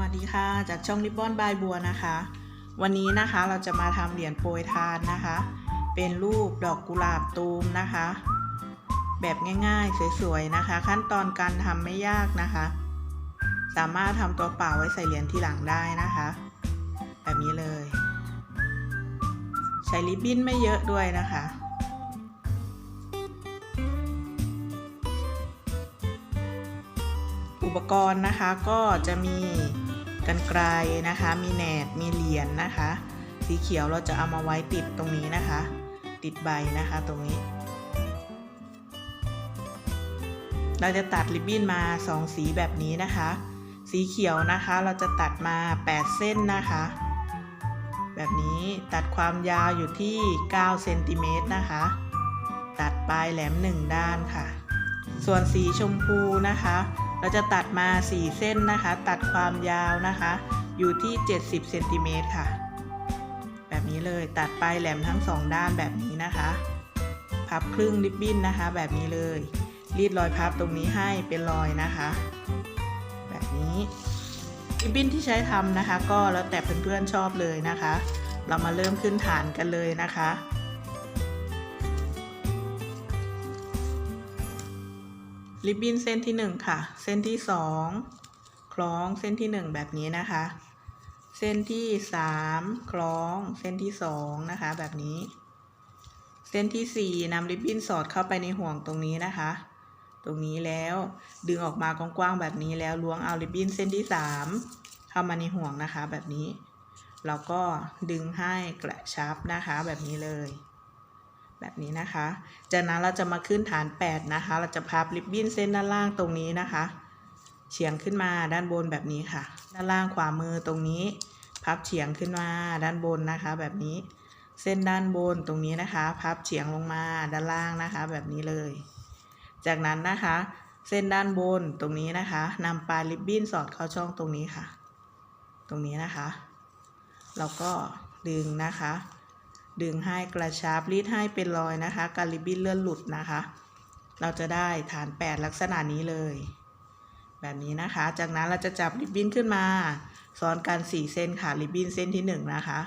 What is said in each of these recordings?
สวัสดีค่ะ จากช่องริบบอนบายบัวนะคะ วันนี้นะคะเราจะมาทำเหรียญโปรยทานนะคะ เป็นรูปดอกกุหลาบตูมนะคะ แบบง่ายๆ สวยๆนะคะ ขั้นตอนการทำไม่ยากนะคะ สามารถทำตัวเปล่าไว้ใส่เหรียญที่หลังได้นะคะ แบบนี้เลย ใช้ริบบิ้นไม่เยอะด้วยนะคะอุปกรณ์นะคะก็จะมี กันไกลนะคะ มีแหนบมีเหรียญนะคะ สีเขียวเราจะเอามาไว้ติดตรงนี้นะคะ ติดใบนะคะตรงนี้ เราจะตัดริบบิ้นมาสองสีแบบนี้นะคะ สีเขียวนะคะเราจะตัดมา 8 เส้นนะคะ แบบนี้ตัดความยาวอยู่ที่ 9 เซนติเมตรนะคะ ตัดปลายแหลม 1 ด้านค่ะ ส่วนสีชมพูนะคะ เราจะตัดมา 4 เส้นนะคะ ตัดความยาวนะคะ อยู่ที่ 70เซนติเมตรค่ะ แบบนี้เลยตัดปลายแหลมทั้งสองด้านแบบนี้นะคะ พับครึ่งริบบิ้นนะคะ แบบนี้เลย รีดรอยพับตรงนี้ให้เป็นรอยนะคะ แบบนี้ริบบิ้นที่ใช้ทำนะคะ ก็แล้วแต่เพื่อนๆชอบเลยนะคะ เรามาเริ่มขึ้นฐานกันเลยนะคะ ริบบิ้นเส้นที่ 1 ค่ะ เส้นที่ 2 คล้องเส้นที่ 1 แบบนี้นะคะ เส้นที่ 3 คล้องเส้นที่ 2 นะคะ แบบนี้ เส้นที่ 4นำริบบิ้นสอดเข้าไปในห่วงตรงนี้นะคะ ตรงนี้แล้วดึงออกมากว้างๆแบบนี้แล้วล้วงเอาริบบิ้นเส้นที่ 3 เข้ามาในห่วงนะคะแบบนี้เราก็ดึงให้กระชับนะคะแบบนี้เลย แบบนี้นะคะ จากนั้นเราจะมาขึ้นฐาน 8 นะคะ เราจะพับริบบิ้นเส้นด้านล่างตรงนี้นะคะ เฉียงขึ้นมาด้านบนแบบนี้ค่ะ ด้านล่างขวามือตรงนี้ พับเฉียงขึ้นมาด้านบนนะคะ แบบนี้ เส้นด้านบนตรงนี้นะคะ พับเฉียงลงมาด้านล่างนะคะ แบบนี้เลย จากนั้นนะคะ เส้นด้านบนตรงนี้นะคะนำปลายริบบิ้นสอดเข้าช่องตรงนี้ค่ะ ตรงนี้นะคะเราก็ดึงนะคะ ดึงให้กระชับรีดให้เป็นรอยนะคะ การริบบิ้นเลื่อนหลุดนะคะ เราจะได้ฐาน 8 ลักษณะนี้เลย แบบนี้นะคะ จากนั้นเราจะจับริบบิ้นขึ้นมา ซ้อนกัน 4 เส้นค่ะริบบิ้นเส้นที่ 1 นะคะ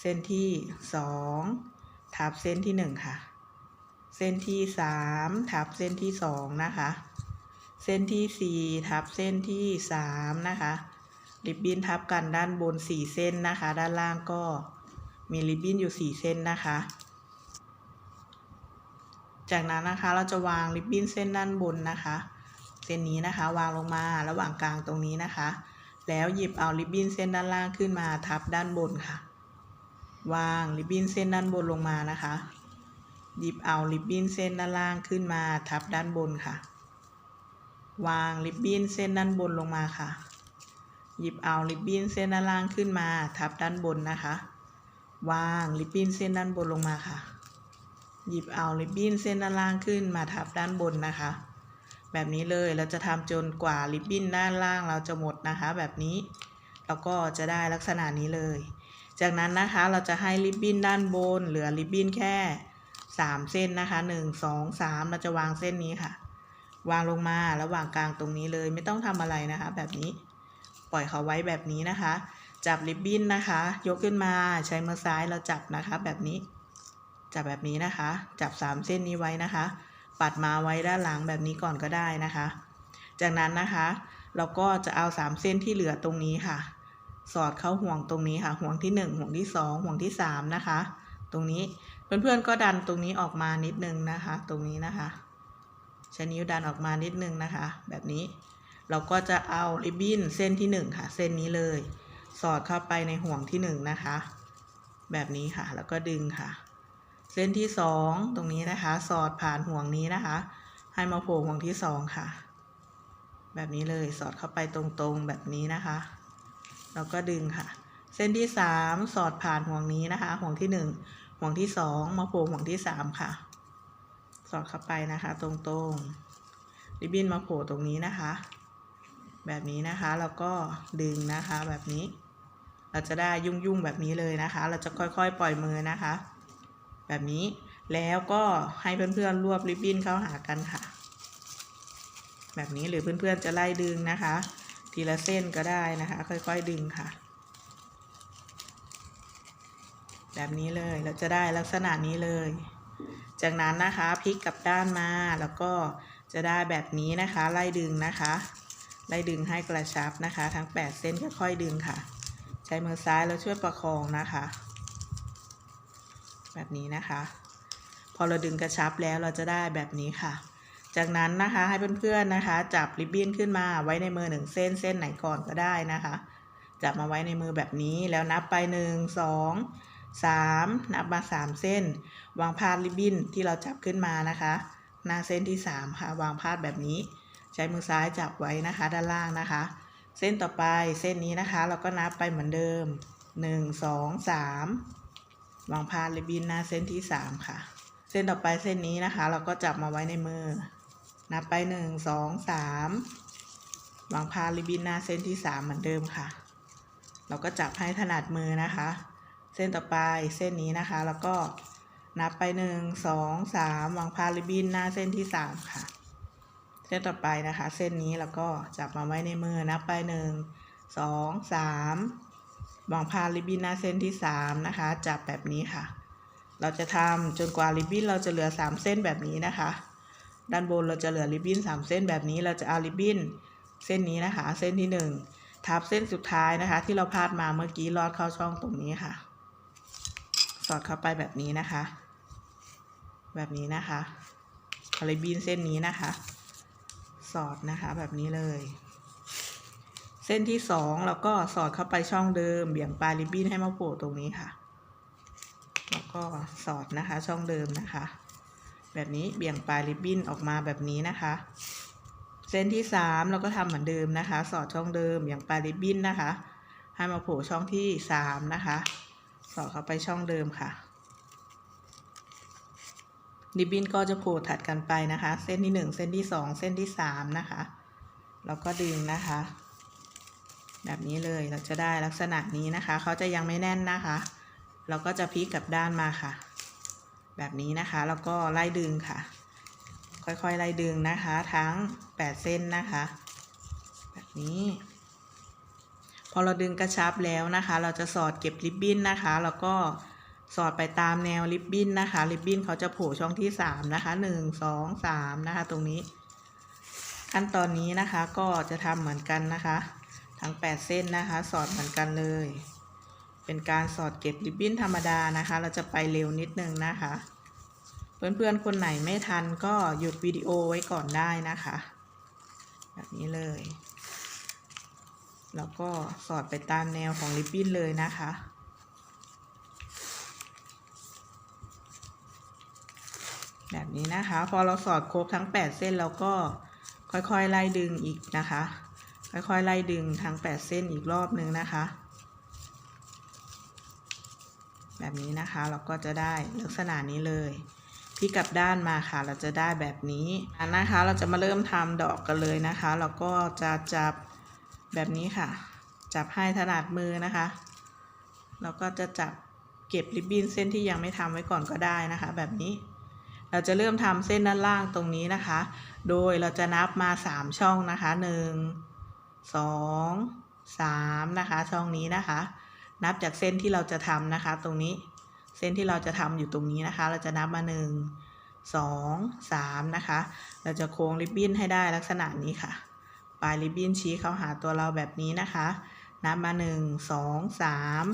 เส้นที่ 2 ทับเส้นที่ 1 ค่ะ เส้นที่ 3 ทับเส้นที่ 2 นะคะ เส้นที่ 4 ทับเส้นที่ 3 นะคะริบบิ้นทับกันด้านบน 4 เส้นนะคะ ด้านล่างก็ มีริบบิ้นอยู่ 4 เส้นนะคะ จากนั้นนะคะเราจะวางริบบิ้นเส้นด้านบนนะคะ เส้นนี้นะคะวางลงมาระหว่างกลางตรงนี้นะคะ แล้วหยิบเอาริบบิ้นเส้นด้านล่างขึ้นมาทับด้านบนค่ะ วางริบบิ้นเส้นด้านบนลงมานะคะ หยิบเอาริบบิ้นเส้นด้านล่างขึ้นมาทับด้านบนค่ะ วางริบบิ้นเส้นด้านบนลงมาค่ะ หยิบเอาริบบิ้นเส้นด้านล่างขึ้นมาทับด้านบนนะคะ วางริบบิ้นเส้นด้านบนลงมาค่ะ หยิบเอาริบบิ้นเส้นด้านล่างขึ้นมาทับด้านบนนะคะ แบบนี้เลยเราจะทำจนกว่าริบบิ้นด้านล่างเราจะหมดนะคะ แบบนี้เราก็จะได้ลักษณะนี้เลย จากนั้นนะคะเราจะให้ริบบิ้นด้านบน เหลือริบบิ้นแค่ 3 เส้นนะคะ1 2 3 เราจะวางเส้นนี้ค่ะ วางลงมาระหว่างกลางตรงนี้เลยไม่ต้องทำอะไรนะคะ แบบนี้ปล่อยเขาไว้แบบนี้นะคะ จับริบบิ้นนะคะ ยกขึ้นมาใช้มือซ้ายเราจับนะคะ แบบนี้ จับแบบนี้นะคะ จับ3เส้นนี้ไว้นะคะ ปัดมาไว้ด้านหลังแบบนี้ก่อนก็ได้นะคะ จากนั้นนะคะ เราก็จะเอา3เส้นที่เหลือตรงนี้ค่ะ สอดเข้าห่วงตรงนี้ค่ะ ห่วงที่1ห่วงที่2ห่วงที่3นะคะ ตรงนี้เพื่อนๆก็ดันตรงนี้ออกมานิดนึงนะคะ ตรงนี้นะคะใช้นิ้วดันออกมานิดนึงนะคะ แบบนี้ เราก็จะเอาริบบิ้นเส้นที่1ค่ะ เส้นนี้เลย สอดเข้าไปในห่วงที่1นะคะ แบบนี้ค่ะ แล้วก็ดึงค่ะ เส้นที่ 2 ตรงนี้นะคะ สอดผ่านห่วงนี้นะคะ ให้มาโผล่ห่วงที่ 2 ค่ะ แบบนี้เลยสอดเข้าไปตรงๆแบบนี้นะคะ แล้วก็ดึงค่ะ เส้นที่ 3 สอดผ่านห่วงนี้นะคะ ห่วงที่ 1 ห่วงที่ 2 มาโผล่ห่วงที่ 3 ค่ะ สอดเข้าไปนะคะ ตรงๆริบบิ้นมาโผล่ตรงนี้นะคะ แบบนี้นะคะแล้วก็ดึงนะคะแบบนี้ เราจะได้ยุ่งๆแบบนี้เลยนะคะ เราจะค่อยๆปล่อยมือนะคะ แบบนี้แล้วก็ให้เพื่อนๆรวบริบบิ้นเข้าหากันค่ะ แบบนี้หรือเพื่อนๆจะไล่ดึงนะคะ ทีละเส้นก็ได้นะคะ ค่อยๆดึงค่ะ แบบนี้เลยเราจะได้ลักษณะนี้เลย จากนั้นนะคะพลิกกลับด้านมาแล้วก็จะได้แบบนี้นะคะ ไล่ดึงนะคะ ไล่ดึงให้กระชับนะคะ ทั้ง 8 เส้นค่อยๆดึงค่ะ ใช้มือซ้ายแล้วช่วยประคองนะคะ แบบนี้นะคะ พอเราดึงกระชับแล้วเราจะได้แบบนี้ค่ะ จากนั้นนะคะให้เพื่อนๆนะคะ จับริบบิ้นขึ้นมาไว้ในมือหนึ่งเส้นเส้นไหนก่อนก็ได้นะคะ จับมาไว้ในมือแบบนี้แล้วนับไปหนึ่งสองสามนับมาสามเส้น วางพาดริบบิ้นที่เราจับขึ้นมานะคะ หน้าเส้นที่สามค่ะ วางพาดแบบนี้ ช้มือซ้ายจับไว้นะคะ ด้านล่างนะคะ เส้นต่อไปเส้นนี้นะคะ เราก็นับไปเหมือนเดิมหนึ่งสองสามวางพาดริบบิ้นหน้าเส้นที่สามค่ะ เส้นต่อไปเส้นนี้นะคะ เราก็จับมาไว้ในมือ นับไปหนึ่งสองสามวางพาริบบิ้นหน้าเส้นที่สามเหมือนเดิมค่ะ เราก็จับให้ถนัดมือนะคะ เส้นต่อไปเส้นนี้นะคะ แล้วก็นับไปหนึ่งสองสามวางพาริบบิ้นหน้าเส้นที่สามค่ะ เส้นต่อไปนะคะ เส้นนี้แล้วก็จับมาไว้ในมือนับไปหนึ่งสองสามวางพาริบบิ้นหน้าเส้นที่สามนะคะ จับแบบนี้ค่ะ เราจะทำจนกว่าริบบิ้นเราจะเหลือสามเส้นแบบนี้นะคะ ด้านบนเราจะเหลือริบบิ้นสามเส้นแบบนี้เราจะเอาริบบิ้นเส้นนี้นะคะ เส้นที่หนึ่งทับเส้นสุดท้ายนะคะ ที่เราพาดมาเมื่อกี้ลอดเข้าช่องตรงนี้ค่ะ สอดเข้าไปแบบนี้นะคะ แบบนี้นะคะริบบิ้นเส้นนี้นะคะ สอดนะคะแบบนี้เลย เส้นที่สองเราก็สอดเข้าไปช่องเดิม เบี่ยงปลายริบบิ้นให้มาโผล่ตรงนี้ค่ะ แล้วก็สอดนะคะช่องเดิมนะคะ แบบนี้เบี่ยงปลายริบบิ้นออกมาแบบนี้นะคะ เส้นที่สามเราก็ทำเหมือนเดิมนะคะ สอดช่องเดิมเบี่ยงปลายริบบิ้นนะคะ ให้มาโผล่ช่องที่สามนะคะ สอดเข้าไปช่องเดิมค่ะ ริบบิ้นก็จะโผล่ถัดกันไปนะคะ เส้นที่หนึ่งเส้นที่สองเส้นที่สามนะคะ แล้วก็ดึงนะคะ แบบนี้เลยเราจะได้ลักษณะนี้นะคะ เขาจะยังไม่แน่นนะคะ เราก็จะพลิกกลับด้านมาค่ะ แบบนี้นะคะ แล้วก็ไล่ดึงค่ะ ค่อยๆไล่ดึงนะคะ ทั้ง 8 เส้นนะคะ แบบนี้ พอเราดึงกระชับแล้วนะคะ เราจะสอดเก็บริบบิ้นนะคะ แล้วก็ สอดไปตามแนวริบบิ้นนะคะ ริบบิ้นเขาจะโผล่ช่องที่3นะคะ1 2 3นะคะ ตรงนี้ ขั้นตอนนี้นะคะก็จะทำเหมือนกันนะคะ ทั้ง8เส้นนะคะ สอดเหมือนกันเลย เป็นการสอดเก็บริบบิ้นธรรมดานะคะ เราจะไปเร็วนิดนึงนะคะ เพื่อนๆคนไหนไม่ทันก็หยุดวิดีโอไว้ก่อนได้นะคะ แบบนี้เลย แล้วก็สอดไปตามแนวของริบบิ้นเลยนะคะ แบบนี้นะคะ พอเราสอดครบทั้ง 8 เส้นเราก็ค่อยๆไล่ดึงอีกนะคะ ค่อยๆไล่ดึงทั้ง 8 เส้นอีกรอบนึงนะคะ แบบนี้นะคะเราก็จะได้ลักษณะนี้เลยพลิกกลับด้านมาค่ะ เราจะได้แบบนี้นะคะ เราจะมาเริ่มทำดอกกันเลยนะคะ เราก็จะจับแบบนี้ค่ะ จับให้ถนัดมือนะคะ เราก็จะจับเก็บริบบิ้นเส้นที่ยังไม่ทำไว้ก่อนก็ได้นะคะ แบบนี้ เราจะเริ่มทำเส้นด้านล่างตรงนี้นะคะ โดยเราจะนับมา 3 ช่องนะคะ 1 2 3 นะคะ ช่องนี้นะคะ นับจากเส้นที่เราจะทำนะคะ ตรงนี้ เส้นที่เราจะทำอยู่ตรงนี้นะคะ เราจะนับมาหนึ่งสองสามนะคะ เราจะโค้งริบบิ้นให้ได้ลักษณะนี้ค่ะ ปลายริบบิ้นชี้เข้าหาตัวเราแบบนี้นะคะ นับมาหนึ่งสองสาม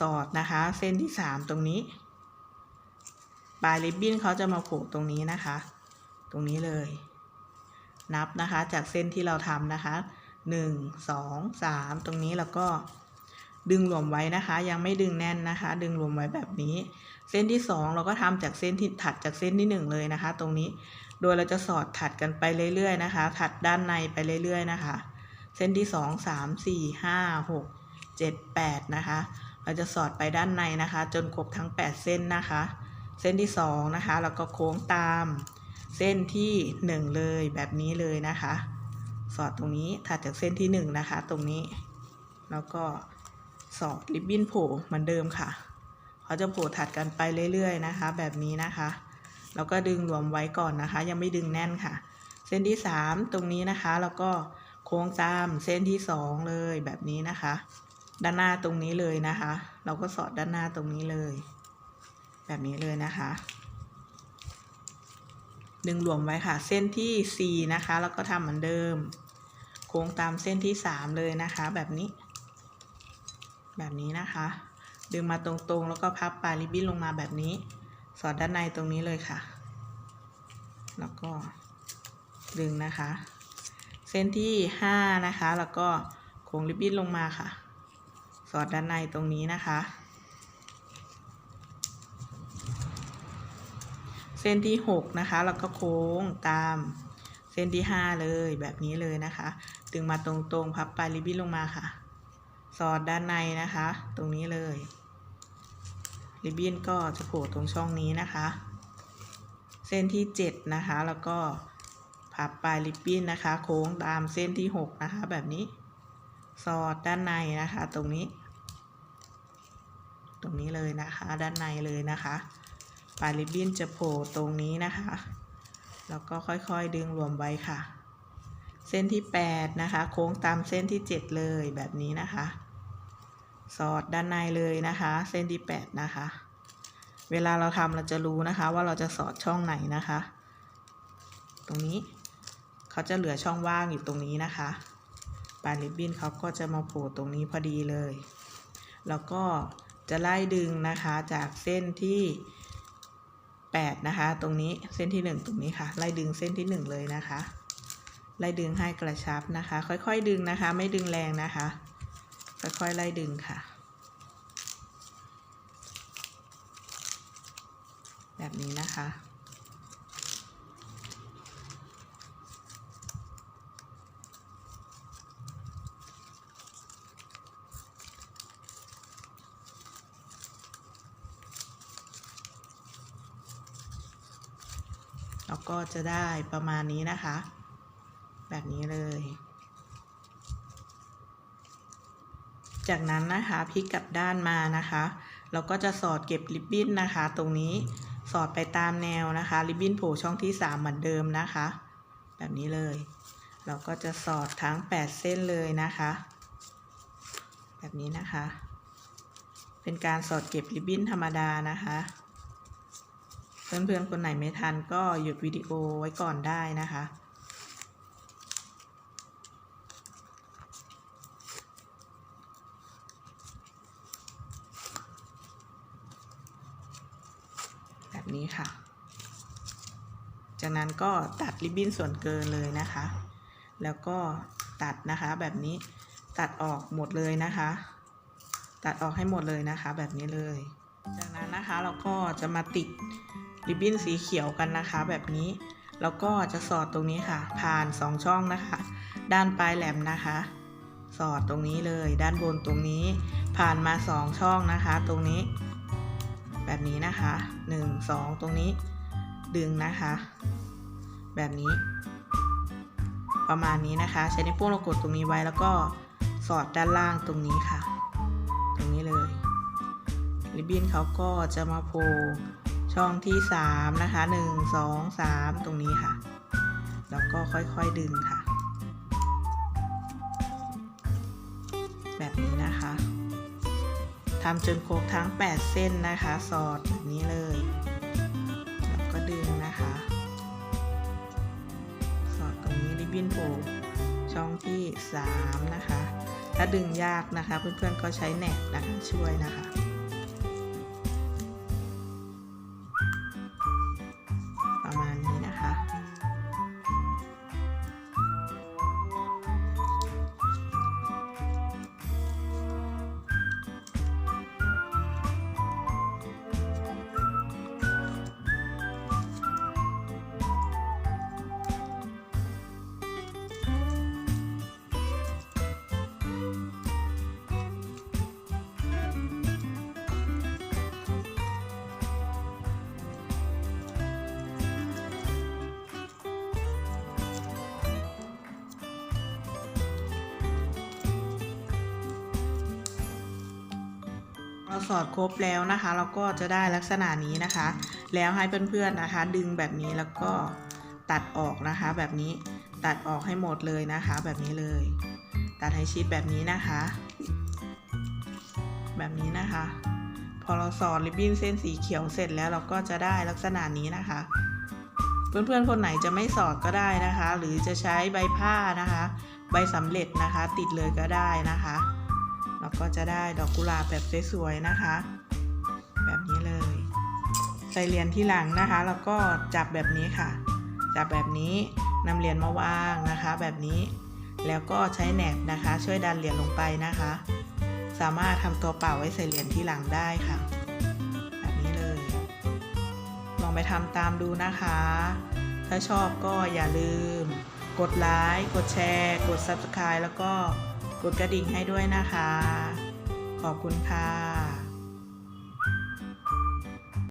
สอดนะคะ เส้นที่สามตรงนี้ ปลายริบบิ้นเขาจะมาโผล่ตรงนี้นะคะ ตรงนี้เลย นับนะคะจากเส้นที่เราทำนะคะหนึ่งสองสามตรงนี้แล้วก็ดึงหลวมไว้นะคะ ยังไม่ดึงแน่นนะคะ ดึงหลวมไว้แบบนี้ เส้นที่สองเราก็ทำจากเส้นที่ถัดจากเส้นที่หนึ่งเลยนะคะ ตรงนี้โดยเราจะสอดถัดกันไปเรื่อยๆนะคะ ถัดด้านในไปเรื่อยๆนะคะ เส้นที่สองสามสี่ห้าหกเจ็ดแปดนะคะ เราจะสอดไปด้านในนะคะ จนครบทั้งแปดเส้นนะคะ เส้นที่สองนะคะแล้วก็โค้งตามเส้นที่หนึ่งเลยแบบนี้เลยนะคะ สอดตรงนี้ถัดจากเส้นที่หนึ่งนะคะ ตรงนี้ แล้วก็สอดริบบิ้นโผล่เหมือนเดิมค่ะเขาจะโผล่ถัดกันไปเรื่อยๆนะคะ แบบนี้นะคะแล้วก็ดึงรวมไว้ก่อนนะคะ ยังไม่ดึงแน่นค่ะ เส้นที่ 3 ตรงนี้นะคะ แล้วก็โค้งตามเส้นที่สองเลยแบบนี้นะคะ ด้านหน้าตรงนี้เลยนะคะ เราก็สอดด้านหน้าตรงนี้เลย แบบนี้เลยนะคะ ดึงรวมไว้ค่ะ เส้นที่ 4 นะคะ แล้วก็ทำเหมือนเดิม โค้งตามเส้นที่ 3 เลยนะคะ แบบนี้ แบบนี้นะคะ ดึงมาตรงๆ แล้วก็พับปลายริบบิ้นลงมาแบบนี้ สอดด้านในตรงนี้เลยค่ะ แล้วก็ดึงนะคะ เส้นที่ 5 นะคะ แล้วก็โค้งริบบิ้นลงมาค่ะ สอดด้านในตรงนี้นะคะ ส้นที่ 6 นะคะ แล้วก็โค้งตามเส้นที่ 5 เลยแบบนี้เลยนะคะดึงมาตรงๆ พับปลายริบบิ้นลงมาค่ะ สอดด้านในนะคะ ตรงนี้เลยริบบิ้นก็จะโผล่ตรงช่องนี้นะคะ เส้นที่ 7 นะคะ แล้วก็พับปลายริบบิ้นนะคะ โค้งตามเส้นที่ 6 นะคะ แบบนี้ สอดด้านในนะคะ ตรงนี้ ตรงนี้เลยนะคะ ด้านในเลยนะคะ ปลายริบบิ้นจะโผล่ตรงนี้นะคะ แล้วก็ค่อยๆดึงรวมไว้ค่ะ เส้นที่ 8 นะคะ โค้งตามเส้นที่ 7 เลยแบบนี้นะคะ สอดด้านในเลยนะคะ เส้นที่ 8 นะคะ เวลาเราทำเราจะรู้นะคะ ว่าเราจะสอดช่องไหนนะคะ ตรงนี้เขาจะเหลือช่องว่างอยู่ตรงนี้นะคะปลายริบบิ้นเขาก็จะมาโผล่ตรงนี้พอดีเลย แล้วก็จะไล่ดึงนะคะจากเส้นที่ 8 นะคะ ตรงนี้เส้นที่ 1 ตรงนี้ค่ะ ไล่ดึงเส้นที่ 1 เลยนะคะ ไล่ดึงให้กระชับนะคะ ค่อยๆดึงนะคะ ไม่ดึงแรงนะคะ ค่อยๆไล่ดึงค่ะ แบบนี้นะคะ ก็จะได้ประมาณนี้นะคะ แบบนี้เลย จากนั้นนะคะพลิกกลับด้านมานะคะ เราก็จะสอดเก็บริบบิ้นนะคะ ตรงนี้สอดไปตามแนวนะคะริบบิ้นโผล่ช่องที่ 3 เหมือนเดิมนะคะ แบบนี้เลย เราก็จะสอดทั้ง 8 เส้นเลยนะคะ แบบนี้นะคะ เป็นการสอดเก็บริบบิ้นธรรมดานะคะ เพื่อนๆ คนไหนไม่ทันก็หยุดวิดีโอไว้ก่อนได้นะคะ แบบนี้ค่ะ จากนั้นก็ตัดริบบิ้นส่วนเกินเลยนะคะ แล้วก็ตัดนะคะแบบนี้ตัดออกหมดเลยนะคะ ตัดออกให้หมดเลยนะคะแบบนี้เลย จากนั้นนะคะเราก็จะมาติด ริบบิ้นสีเขียวกันนะคะ แบบนี้ แล้วก็จะสอดตรงนี้ค่ะ ผ่าน 2 ช่องนะคะ ด้านปลายแหลมนะคะ สอดตรงนี้เลย ด้านบนตรงนี้ ผ่านมา 2 ช่องนะคะ ตรงนี้ แบบนี้นะคะ 1 2 ตรงนี้ ดึงนะคะ แบบนี้ ประมาณนี้นะคะ ใช้ในิ้วโป้งเรากดตรงนี้ไว้แล้วก็สอดด้านล่างตรงนี้ค่ะ ตรงนี้เลยริบบิ้นเขาก็จะมาโผล่ ช่องที่ 3 นะคะ 1 2 3 ตรงนี้ค่ะ แล้วก็ค่อยๆดึงค่ะ แบบนี้นะคะทำจนครบทั้ง 8 เส้นนะคะ สอดแบบนี้เลย แล้วก็ดึงนะคะ สอดตรงนี้ริบบิ้นโผล่ช่องที่ 3 นะคะ ถ้าดึงยากนะคะ เพื่อนๆก็ใช้แหนบนะคะช่วยนะคะประ เราสอดครบแล้วนะคะ เราก็จะได้ลักษณะนี้นะคะ แล้วให้เพื่อนๆนะคะ ดึงแบบนี้แล้วก็ตัดออกนะคะ แบบนี้ตัดออกให้หมดเลยนะคะ แบบนี้เลย ตัดให้ชิดแบบนี้นะคะ แบบนี้นะคะ พอเราสอดริบบิ้นเส้นสีเขียวเสร็จแล้วเราก็จะได้ลักษณะนี้นะคะ เพื่อนๆคนไหนจะไม่สอดก็ได้นะคะ หรือจะใช้ใบผ้านะคะ ใบสำเร็จนะคะ ติดเลยก็ได้นะคะ เราก็จะได้ดอกกุหลาบแบบสวยๆนะคะ แบบนี้เลย ใส่เหรียญที่หลังนะคะแล้วก็จับแบบนี้ค่ะ จับแบบนี้นำเหรียญมาวางนะคะ แบบนี้แล้วก็ใช้แหนบนะคะ ช่วยดันเหรียญลงไปนะคะ สามารถทำตัวเป่าไว้ใส่เหรียญที่หลังได้ค่ะ แบบนี้เลย ลองไปทำตามดูนะคะ ถ้าชอบก็อย่าลืม กดไลค์กดแชร์ กด Subscribe แล้วก็ กดกระดิ่งให้ด้วยนะคะ ขอบคุณค่ะ